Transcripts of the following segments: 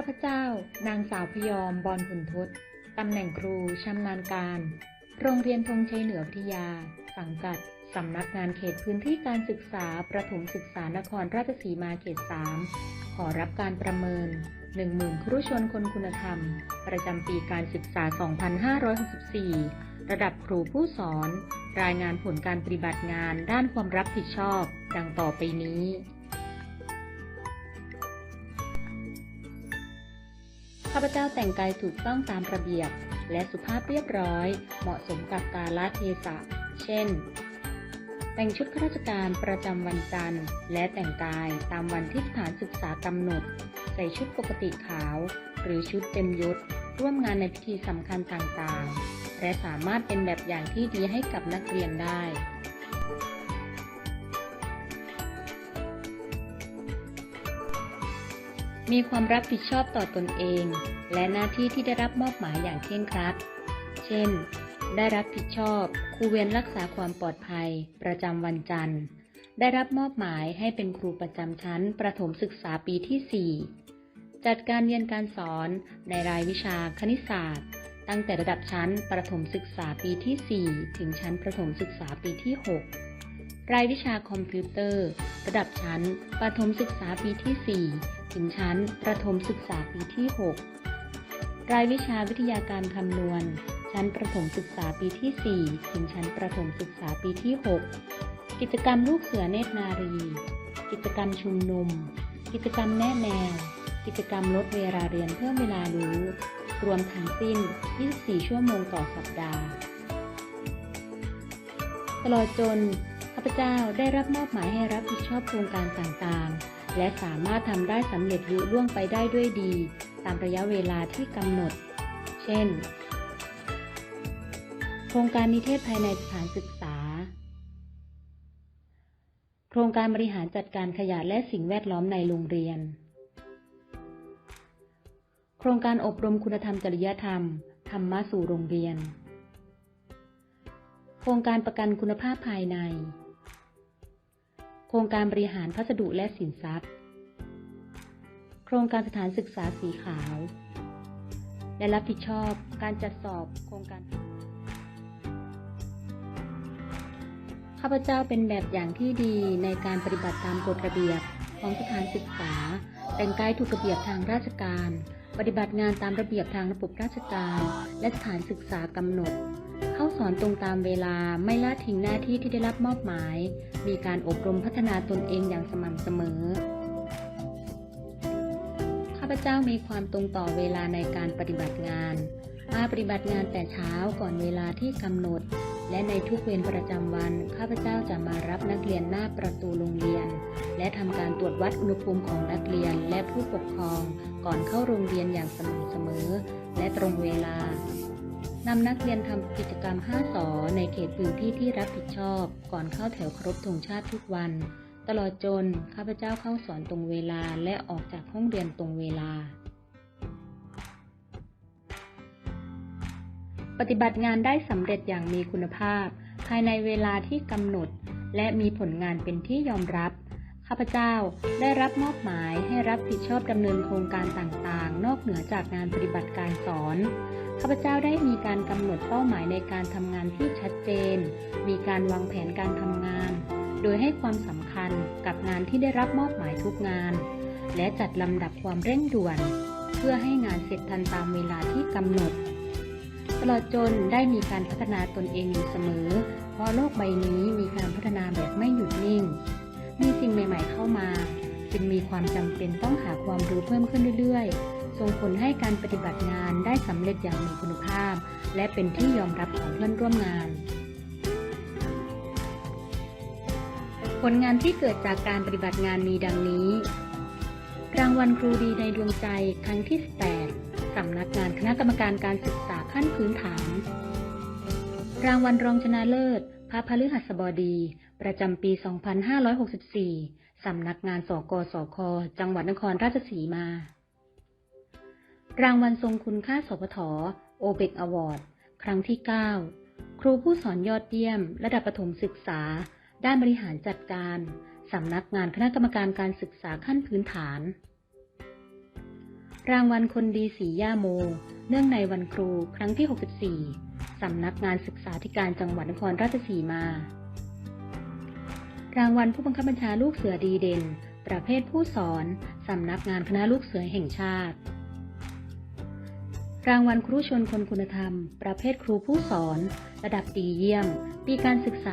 ข้าพเจ้า นางสาวพยอม บอนขุนทศตำแหน่งครูชำนาญการ โรงเรียนธงชัยเหนือวิทยา สังกัดสำนักงานเขตพื้นที่การศึกษา ประถมศึกษานครราชสีมาเขต 3 ขอรับการประเมิน 10,000 ครูชนคนคุณธรรม ประจำปีการศึกษา 2564 ระดับครูผู้สอน รายงานผลการปฏิบัติงานด้านความรับผิดชอบ ดังต่อไปนี้าพเจ้าแต่งกายถูกต้องตามระเบียบ และสุภาพเรียบร้อย เหมาะสมกับกาลเทศะ เช่น แต่งชุดข้าราชการประจำวันจันทร์ และแต่งกายตามวันที่สถานศึกษากำหนด ใส่ชุดปกติขาว หรือชุดเต็มยศ ร่วมงานในพิธีสำคัญต่างๆ และสามารถเป็นแบบอย่างที่ดีให้กับนักเรียนได้ มีความรับผิดชอบต่อตนเอง และหน้าที่ที่ได้รับมอบหมายอย่างเคร่งครัด เช่น ได้รับผิดชอบครูเวรรักษาความปลอดภัย ประจำวันจันทร์ ได้รับมอบหมายให้เป็นครูประจำชั้น ประถมศึกษาปีที่ 4 จัดการเรียนการสอนในรายวิชาคณิตศาสตร์ ตั้งแต่ระดับชั้นประถมศึกษาปีที่ 4 ถึงชั้นประถมศึกษาปีที่ 6 รายวิชาคอมพิวเตอร์ ระดับชั้น ประถมศึกษาปีที่ 4 ถึงชั้น ประถมศึกษาปีที่ 6 รายวิชาวิทยาการคำนวณ ชั้นประถมศึกษาปีที่ 4 ถึงชั้นประถมศึกษาปีที่ 6 กิจกรรมลูกเสือเนตรนารี กิจกรรมชุมนุม กิจกรรมแนะแนว กิจกรรมลดเวลาเรียนเพิ่มเวลารู้ รวมทั้งสิ้น 24 ชั่วโมงต่อสัปดาห์ตลอดจน ข้าพเจ้าได้รับมอบหมายให้รับผิดชอบโครงการต่างๆ และสามารถทำได้สำเร็จลุล่วงไปได้ด้วยดี ตามระยะเวลาที่กำหนด เช่น โครงการนิเทศภายในสถานศึกษา โครงการบริหารจัดการขยะและสิ่งแวดล้อมในโรงเรียน โครงการอบรมคุณธรรมจริยธรรม ธรรมะสู่โรงเรียนโครงการประกันคุณภาพภายใน โครงการบริหารพัสดุและสินทรัพย์ โครงการสถานศึกษาสีขาว และรับผิดชอบการจัดสอบโครงการ ข้าพเจ้าเป็นแบบอย่างที่ดีในการปฏิบัติตามกฎระเบียบของสถานศึกษา แต่งกายถูกระเบียบทางราชการ ปฏิบัติงานตามระเบียบทางระบบราชการ และสถานศึกษากำหนด เข้าสอนตรงตามเวลาไม่ละทิ้งหน้าที่ที่ได้รับมอบหมาย มีการอบรมพัฒนาตนเองอย่างสม่ำเสมอ ข้าพเจ้ามีความตรงต่อเวลาในการปฏิบัติงาน มาปฏิบัติงานแต่เช้าก่อนเวลาที่กำหนด และในทุกเวรประจำวัน ข้าพเจ้าจะมารับนักเรียนหน้าประตูโรงเรียน และทำการตรวจวัดอุณหภูมิของนักเรียนและผู้ปกครอง ก่อนเข้าโรงเรียนอย่างสม่ำเสมอ และตรงเวลา นำนักเรียนทำกิจกรรม 5สอในเขตพื้นที่ที่รับผิดชอบ ก่อนเข้าแถวครบธงชาติทุกวัน ตลอดจนข้าพเจ้าเข้าสอนตรงเวลาและออกจากห้องเรียนตรงเวลา ปฏิบัติงานได้สำเร็จอย่างมีคุณภาพ ภายในเวลาที่กำหนด และมีผลงานเป็นที่ยอมรับข้าพเจ้าได้รับมอบหมายให้รับผิดชอบดำเนินโครงการต่างๆ นอกเหนือจากงานปฏิบัติการสอน ข้าพเจ้าได้มีการกำหนดเป้าหมายในการทำงานที่ชัดเจน มีการวางแผนการทำงาน โดยให้ความสำคัญกับงานที่ได้รับมอบหมายทุกงาน และจัดลำดับความเร่งด่วน เพื่อให้งานเสร็จทันตามเวลาที่กำหนด ตลอดจนได้มีการพัฒนาตนเองอยู่เสมอ เพราะโลกใบนี้มีการพัฒนาแบบไม่หยุดนิ่ง มีสิ่งใหม่ ๆ เข้ามา จึงมีความจำเป็นต้องหาความรู้เพิ่มขึ้นเรื่อยๆ ส่งผลให้การปฏิบัติงานได้สำเร็จอย่างมีคุณภาพ และเป็นที่ยอมรับของเพื่อนร่วมงาน ผลงานที่เกิดจากการปฏิบัติงานมีดังนี้ รางวัลครูดีในดวงใจครั้งที่ 18สำนักงานคณะกรรมการการศึกษาขั้นพื้นฐาน รางวัลรองชนะเลิศพระพฤหัสบดี ประจำปี 2564 สำนักงานสกสค จังหวัดนครราชสีมา รางวัลทรงคุณค่าสพทโอเบกอวอร์ด ครั้งที่ 9 ครูผู้สอนยอดเยี่ยม ระดับประถมศึกษา ด้านบริหารจัดการ สำนักงานคณะกรรมการการศึกษาขั้นพื้นฐาน รางวัลคนดีสีย่าโม เนื่องในวันครูครั้งที่ 64 สำนักงานศึกษาธิการจังหวัดนครราชสีมา รางวัลผู้บังคับบัญชาลูกเสือดีเด่น ประเภทผู้สอน สำนักงานคณะลูกเสือแห่งชาติ รางวัลครูชนคนคุณธรรม ประเภทครูผู้สอน ระดับดีเยี่ยม ปีการศึกษา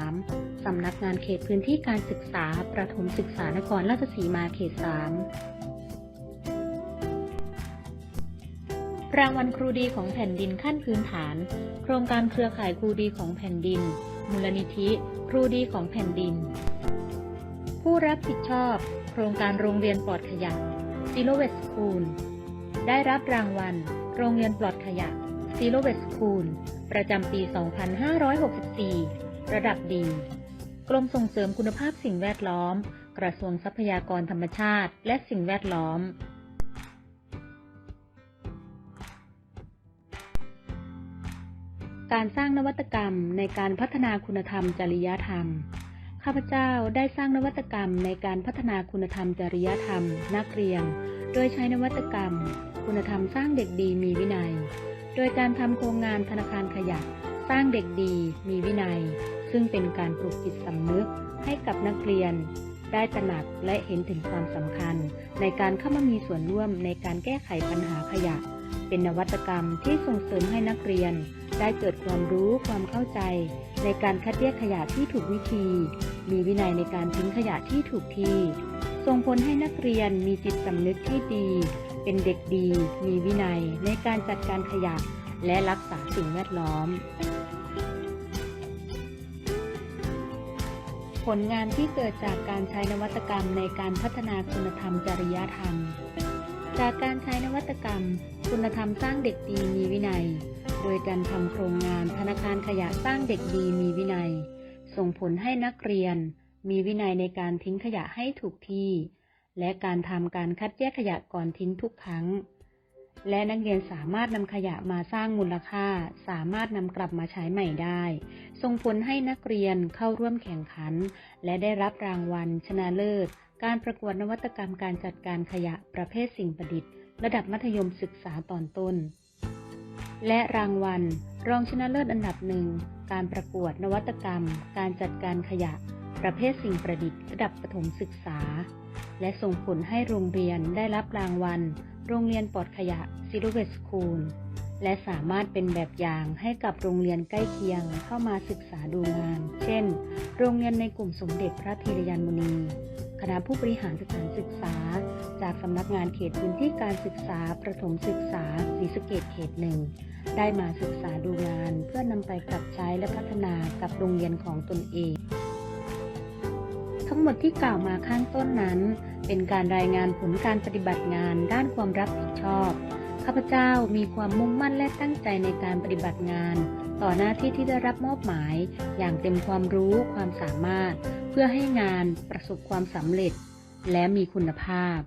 2563 สำนักงานเขตพื้นที่การศึกษา ประถมศึกษานครราชสีมาเขต 3 รางวัลครูดีของแผ่นดินขั้นพื้นฐาน โครงการเครือข่ายครูดีของแผ่นดิน มูลนิธิ ครูดีของแผ่นดิน ผู้รับผิดชอบ โครงการโรงเรียนปลอดขยะ Zero Waste School ได้รับรางวัล โรงเรียนปลอดขยะ Zero Waste School ประจำปี 2564 ระดับดี กรมส่งเสริมคุณภาพสิ่งแวดล้อม กระทรวงทรัพยากรธรรมชาติ และสิ่งแวดล้อม การสร้างนวัตกรรมในการพัฒนาคุณธรรมจริยธรรมข้าพเจ้าได้สร้างนวัตกรรมในการพัฒนาคุณธรรมจริยธรรม นักเรียน โดยใช้นวัตกรรม คุณธรรมสร้างเด็กดีมีวินัย โดยการทำโครงงานธนาคารขยะ สร้างเด็กดีมีวินัย ซึ่งเป็นการปลูกจิตสำนึกให้กับนักเรียน ได้ตระหนักและเห็นถึงความสำคัญ ในการเข้ามามีส่วนร่วมในการแก้ไขปัญหาขยะ เป็นนวัตกรรมที่ส่งเสริมให้นักเรียน ได้เกิดความรู้ความเข้าใจ ในการคัดแยกขยะที่ถูกวิธี มีวินัยในการทิ้งขยะที่ถูกที่ ส่งผลให้นักเรียนมีจิตสำนึกที่ดี เป็นเด็กดี มีวินัยในการจัดการขยะ และรักษาสิ่งแวดล้อม ผลงานที่เกิดจากการใช้นวัตกรรมในการพัฒนาคุณธรรมจริยธรรม จากการใช้นวัตกรรม คุณธรรมสร้างเด็กดีมีวินัย โดยการทำโครงงานธนาคารขยะสร้างเด็กดีมีวินัย ส่งผลให้นักเรียน มีวินัยในการทิ้งขยะให้ถูกที่ และการทำการคัดแยกขยะก่อนทิ้งทุกครั้ง และนักเรียนสามารถนำขยะมาสร้างมูลค่า สามารถนำกลับมาใช้ใหม่ได้ ส่งผลให้นักเรียนเข้าร่วมแข่งขัน และได้รับรางวัล ชนะเลิศ การประกวดนวัตกรรมการจัดการขยะประเภทสิ่งประดิษฐ์ ระดับมัธยมศึกษาตอนต้น และรางวัล รองชนะเลิศอันดับหนึ่งการประกวดนวัตกรรม การจัดการขยะ ประเภทสิ่งประดิษฐ์ระดับประถมศึกษา และส่งผลให้โรงเรียนได้รับรางวัล โรงเรียนปลอดขยะ Zero Waste School และสามารถเป็นแบบอย่างให้กับโรงเรียนใกล้เคียงเข้ามาศึกษาดูงาน เช่น โรงเรียนในกลุ่มสมเด็จพระธีรยานมุนี คณะผู้บริหารสถานศึกษา จากสำนักงานเขตพื้นที่การศึกษาประถมศึกษาศรีสะเกดเขตหนึ่งได้มาศึกษาดูงานเพื่อนำไปปรับใช้และพัฒนากับโรงเรียนของตนเอง ทั้งหมดที่กล่าวมาข้างต้นนั้น เป็นการรายงานผลการปฏิบัติงานด้านความรับผิดชอบ ข้าพเจ้ามีความมุ่งมั่นและตั้งใจในการปฏิบัติงาน ต่อหน้าที่ที่ได้รับมอบหมาย อย่างเต็มความรู้ความสามารถ เพื่อให้งานประสบความสำเร็จ และมีคุณภาพ